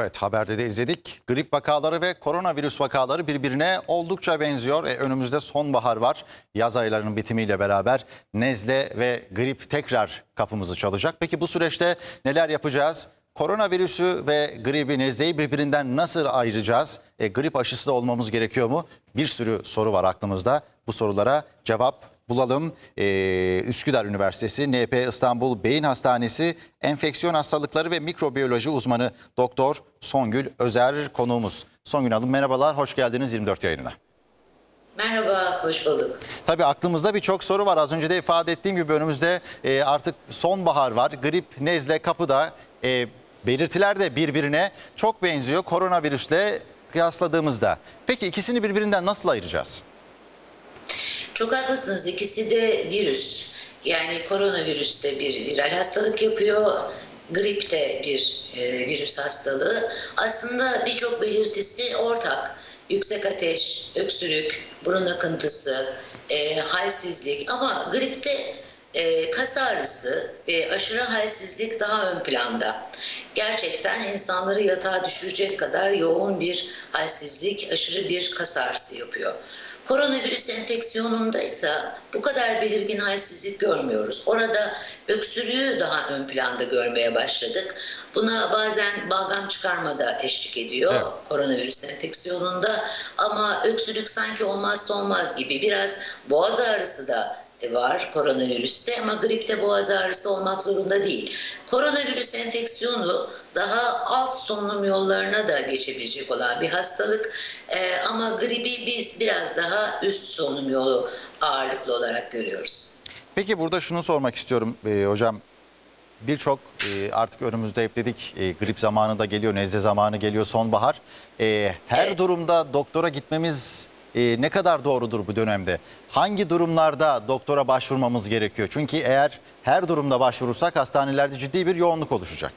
Evet haberde de izledik. Grip vakaları ve koronavirüs vakaları birbirine oldukça benziyor. E, önümüzde sonbahar var. Yaz aylarının bitimiyle beraber nezle ve grip tekrar kapımızı çalacak. Peki bu süreçte neler yapacağız? Koronavirüsü ve gribi, nezleyi birbirinden nasıl ayıracağız? E, grip aşısı da olmamız gerekiyor mu? Bir sürü soru var aklımızda. Bu sorulara cevap bulalım. Ee, Üsküdar Üniversitesi, NP İstanbul Beyin Hastanesi Enfeksiyon Hastalıkları ve Mikrobiyoloji uzmanı Doktor Songül Özer konuğumuz. Songül Hanım merhabalar, hoş geldiniz 24 yayınına. Merhaba, hoş bulduk. Tabii aklımızda birçok soru var. Az önce de ifade ettiğim gibi önümüzde e, artık sonbahar var. Grip, nezle kapıda. E, belirtiler de birbirine çok benziyor koronavirüsle kıyasladığımızda. Peki ikisini birbirinden nasıl ayıracağız? Çok haklısınız. İkisi de virüs. Yani koronavirüs de bir viral hastalık yapıyor. Grip de bir e, virüs hastalığı. Aslında birçok belirtisi ortak. Yüksek ateş, öksürük, burun akıntısı, e, halsizlik. Ama gripte e, kas ağrısı ve aşırı halsizlik daha ön planda. Gerçekten insanları yatağa düşürecek kadar yoğun bir halsizlik, aşırı bir kas ağrısı yapıyor. Koronavirüs enfeksiyonunda ise bu kadar belirgin halsizlik görmüyoruz. Orada öksürüğü daha ön planda görmeye başladık. Buna bazen balgam çıkarma da eşlik ediyor Evet. koronavirüs enfeksiyonunda. Ama öksürük sanki olmazsa olmaz gibi biraz boğaz ağrısı da var koronavirüste ama gripte boğaz ağrısı olmak zorunda değil. Koronavirüs enfeksiyonu daha alt solunum yollarına da geçebilecek olan bir hastalık Ee, ama gribi biz biraz daha üst solunum yolu ağırlıklı olarak görüyoruz. Peki burada şunu sormak istiyorum e, hocam. Birçok e, artık önümüzde hep dedik e, grip zamanı da geliyor, nezle zamanı geliyor, sonbahar. E, her Evet. durumda doktora gitmemiz e, ne kadar doğrudur bu dönemde? Hangi durumlarda doktora başvurmamız gerekiyor? Çünkü eğer her durumda başvurursak hastanelerde ciddi bir yoğunluk oluşacak.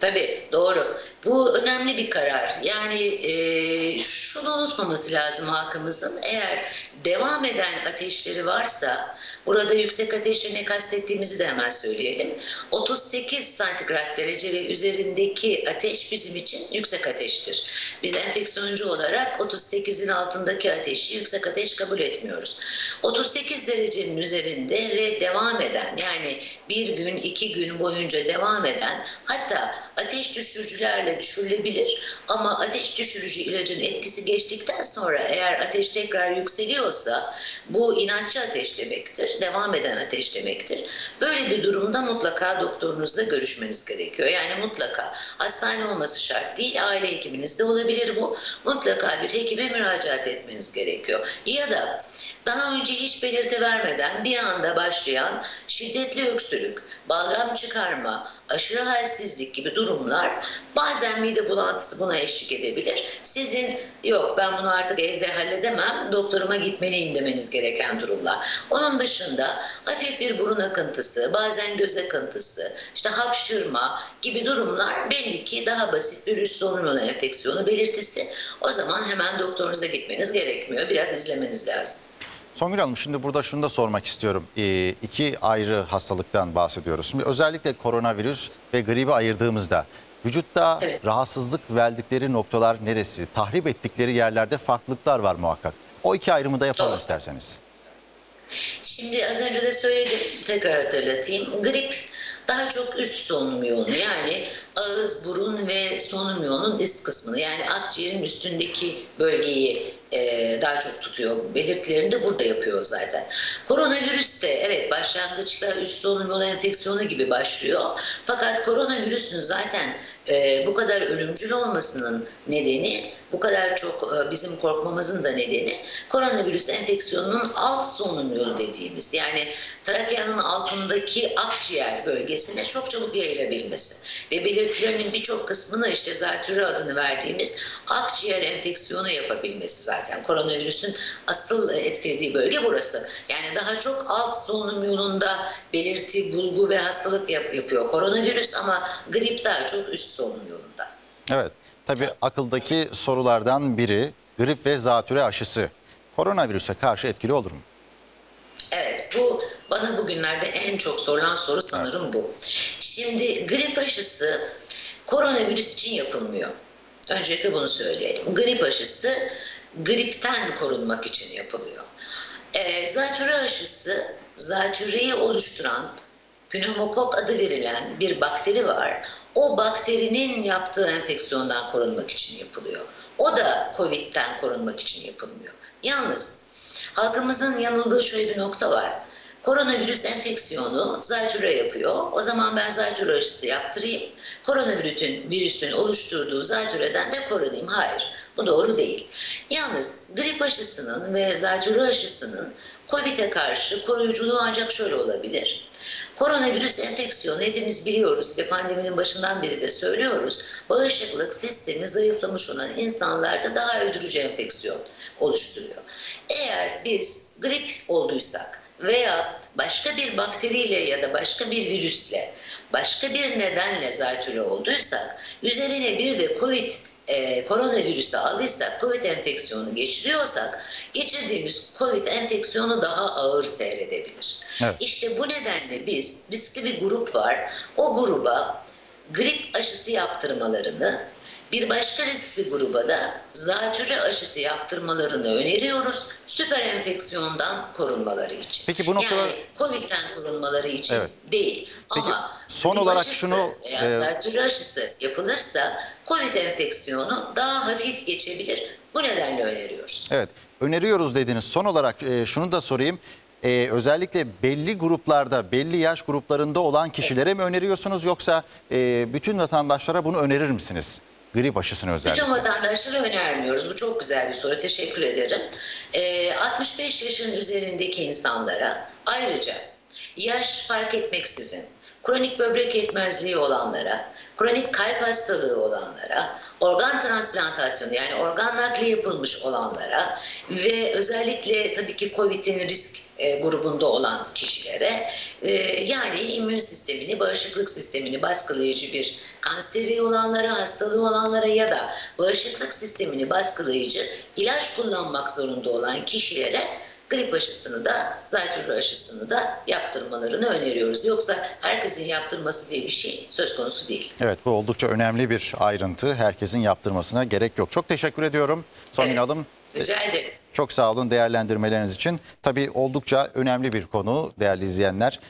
Tabii doğru. Bu önemli bir karar. Yani e, şunu unutmaması lazım halkımızın. Eğer devam eden ateşleri varsa, burada yüksek ateşle ne kastettiğimizi de hemen söyleyelim. 38 santigrat derece ve üzerindeki ateş bizim için yüksek ateştir. Biz enfeksiyoncu olarak 38'in altındaki ateşi yüksek ateş kabul etmiyoruz. 38 derecenin üzerinde ve devam eden yani bir gün iki gün boyunca devam eden hatta ateş düşürücülerle düşürülebilir ama ateş düşürücü ilacın etkisi geçtikten sonra eğer ateş tekrar yükseliyorsa bu inatçı ateş demektir, devam eden ateş demektir. Böyle bir durumda mutlaka doktorunuzla görüşmeniz gerekiyor. Yani mutlaka hastane olması şart değil, aile hekiminizde olabilir bu. Mutlaka bir hekime müracaat etmeniz gerekiyor. Ya da daha önce hiç belirti vermeden bir anda başlayan şiddetli öksürük, balgam çıkarma, aşırı halsizlik gibi durumlar bazen mide bulantısı buna eşlik edebilir. Sizin yok ben bunu artık evde halledemem doktoruma gitmeliyim demeniz gereken durumlar. Onun dışında hafif bir burun akıntısı, bazen göz akıntısı, işte hapşırma gibi durumlar belli ki daha basit bir üst solunum enfeksiyonu belirtisi. O zaman hemen doktorunuza gitmeniz gerekmiyor. Biraz izlemeniz lazım. Songül Hanım şimdi burada şunu da sormak istiyorum. E, iki ayrı hastalıktan bahsediyoruz. Şimdi özellikle koronavirüs ve gribi ayırdığımızda vücutta Evet. rahatsızlık verdikleri noktalar neresi? Tahrip ettikleri yerlerde farklılıklar var muhakkak. O iki ayrımı da yapalım Doğru. isterseniz. Şimdi az önce de söyledim, tekrar hatırlatayım. Grip daha çok üst solunum yolunu yani ağız, burun ve solunum yolunun üst kısmını yani akciğerin üstündeki bölgeyi e, daha çok tutuyor. Belirtilerini de burada yapıyor zaten. Koronavirüs de evet başlangıçta üst solunum enfeksiyonu gibi başlıyor. Fakat koronavirüsün zaten e, bu kadar ölümcül olmasının nedeni, bu kadar çok e, bizim korkmamızın da nedeni koronavirüs enfeksiyonunun alt solunum dediğimiz yani trakeanın altındaki akciğer bölgesine çok çabuk yayılabilmesi ve belirtilerinin birçok kısmını işte zatürre adını verdiğimiz akciğer enfeksiyonu yapabilmesi zaten. Koronavirüsün asıl etkilediği bölge burası. Yani daha çok alt solunum yolunda belirti, bulgu ve hastalık yap- yapıyor koronavirüs ama grip daha çok üst solunum yolunda. Evet. Tabii akıldaki sorulardan biri grip ve zatüre aşısı. Koronavirüse karşı etkili olur mu? Evet bu bana bugünlerde en çok sorulan soru sanırım bu. Şimdi grip aşısı koronavirüs için yapılmıyor. Öncelikle bunu söyleyelim. Grip aşısı gripten korunmak için yapılıyor. E, zatürre aşısı zatürreyi oluşturan pneumokok adı verilen bir bakteri var. O bakterinin yaptığı enfeksiyondan korunmak için yapılıyor. O da Covid'den korunmak için yapılmıyor. Yalnız halkımızın yanıldığı şöyle bir nokta var. Koronavirüs enfeksiyonu zatürre yapıyor. O zaman ben zatürre aşısı yaptırayım. Koronavirüsün virüsün oluşturduğu zatürreden de korunayım. Hayır, bu doğru değil. Yalnız grip aşısının ve zatürre aşısının COVID'e karşı koruyuculuğu ancak şöyle olabilir. Koronavirüs enfeksiyonu hepimiz biliyoruz ve pandeminin başından beri de söylüyoruz. Bağışıklık sistemi zayıflamış olan insanlarda daha öldürücü enfeksiyon oluşturuyor. Eğer biz grip olduysak veya başka bir bakteriyle ya da başka bir virüsle, başka bir nedenle zatürre olduysak, üzerine bir de COVID e, koronavirüsü aldıysak, COVID enfeksiyonu geçiriyorsak, geçirdiğimiz COVID enfeksiyonu daha ağır seyredebilir. Evet. İşte bu nedenle biz, riskli bir grup var, o gruba grip aşısı yaptırmalarını, bir başka riskli gruba da zatürre aşısı yaptırmalarını öneriyoruz. Süper enfeksiyondan korunmaları için. Peki bu noktada- Yani Covid'den korunmaları için Evet. değil. Peki, Ama son olarak aşısı şunu, veya e, zatürre aşısı yapılırsa Covid enfeksiyonu daha hafif geçebilir. Bu nedenle öneriyoruz. Evet, öneriyoruz dediniz. Son olarak e, şunu da sorayım. E, özellikle belli gruplarda, belli yaş gruplarında olan kişilere mi öneriyorsunuz yoksa e, bütün vatandaşlara bunu önerir misiniz? Grip aşısını özellikle. Bütün vatandaşlara önermiyoruz. Bu çok güzel bir soru. Teşekkür ederim. Ee, 65 yaşın üzerindeki insanlara ayrıca yaş fark etmeksizin kronik böbrek yetmezliği olanlara, kronik kalp hastalığı olanlara, organ transplantasyonu yani organ nakli yapılmış olanlara ve özellikle tabii ki COVID'in risk e, grubunda olan kişilere e, yani immün sistemini, bağışıklık sistemini baskılayıcı bir kanseri olanlara, hastalığı olanlara ya da bağışıklık sistemini baskılayıcı ilaç kullanmak zorunda olan kişilere grip aşısını da zatürre aşısını da yaptırmalarını öneriyoruz. Yoksa herkesin yaptırması diye bir şey söz konusu değil. Evet bu oldukça önemli bir ayrıntı. Herkesin yaptırmasına gerek yok. Çok teşekkür ediyorum Somin Evet. Hanım. Rica ederim. Çok sağ olun değerlendirmeleriniz için. Tabii oldukça önemli bir konu değerli izleyenler.